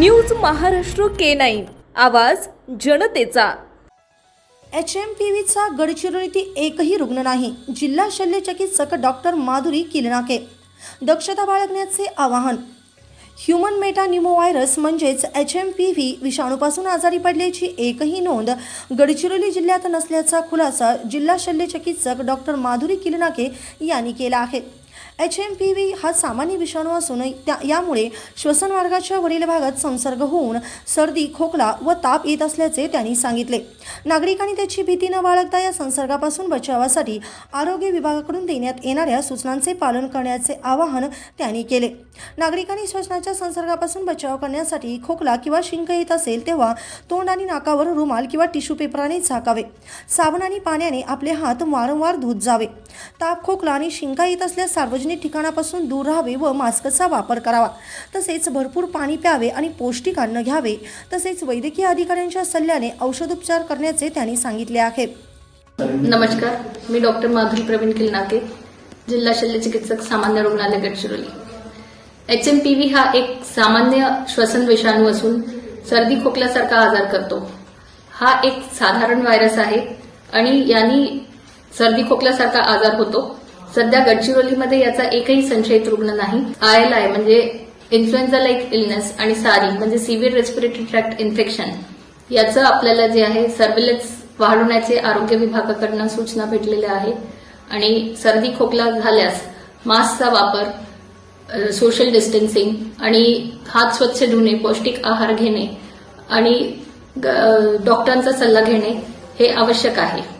News Maharashtra के nine. आवाज जनतेचा. H M P व्हीचा गडचिरोलीतील एकही रुग्ण नाही. जिल्हा शल्यचिकित्सक डॉक्टर माधुरी किलनाके. दक्षता बाळगण्याचे आवाहन. ह्युमन मेटा न्यूमोवायरस म्हणजेच एच एम पी व्ही विषाणूपासून आजारी पडल्याची एकही नोंद गडचिरोली जिल्ह्यात नसल्याचा खुलासा जिल्हा शल्यचिकित्सक डॉक्टर माधुरी किलनाके यांनी केला आहे. एच एम पी व्ही हा सामान्य विषाणू असून त्या यामुळे श्वसनमार्गाच्या वरील भागात संसर्ग होऊन सर्दी खोकला व ताप येत असल्याचे त्यांनी सांगितले. नागरिकांनी त्याची भीती न बाळगता या संसर्गापासून बचावासाठी आरोग्य विभागाकडून देण्यात येणाऱ्या सूचनांचे पालन करण्याचे आवाहन त्यांनी केले. नागरिकांनी श्वसनाच्या संसर्गापासून बचाव करण्यासाठी खोकला किंवा शिंक येत असेल तेव्हा तोंड आणि नाकावर रुमाल किंवा टिश्यू पेपराने झाकावे. साबण आणि पाण्याने आपले हात वारंवार धुत जावे. ताप खोकला आणि शिंका येत असल्यास सार्वजनिक ठिकाणापासून दूर राहावे व मास्कचा वापर करावा. तसेच भरपूर पाणी प्यावे आणि पौष्टिक अन्न घ्यावे. तसेच वैद्यकीय अधिकाऱ्यांच्या सल्ल्याने औषधोपचार करण्याचे त्यांनी सांगितले आहे. नमस्कार. मी डॉक्टर माधुरी प्रवीण किलनाके जिल्हा शल्यचिकित्सक सामान्य रुग्णालय Gadchiroli H M P V हा एक सामान्य श्वसन विषाणू असून सर्दी खोकल्यासारखा आजार करतो. हा एक साधारण व्हायरस आहे आणि यांनी सर्दी खोकल्यासारखा आजार होतो. सध्या गडचिरोलीमध्ये याचा एकही संशयित रुग्ण नाही. आयएलआय म्हणजे इन्फ्लुएन्झा लाईक इलनेस आणि सारी म्हणजे सिव्हिअर रेस्पिरेटरी ट्रॅक्ट इन्फेक्शन याचं आपल्याला जे आहे सर्व्हिलन्स वाढवण्याचे आरोग्य विभागाकडनं सूचना भेटलेल्या आहे आणि सर्दी खोकला झाल्यास मास्कचा वापर सोशल डिस्टन्सिंग आणि हात स्वच्छ धुणे पौष्टिक आहार घेणे आणि ग- डॉक्टरांचा सल्ला घेणे हे आवश्यक आहे.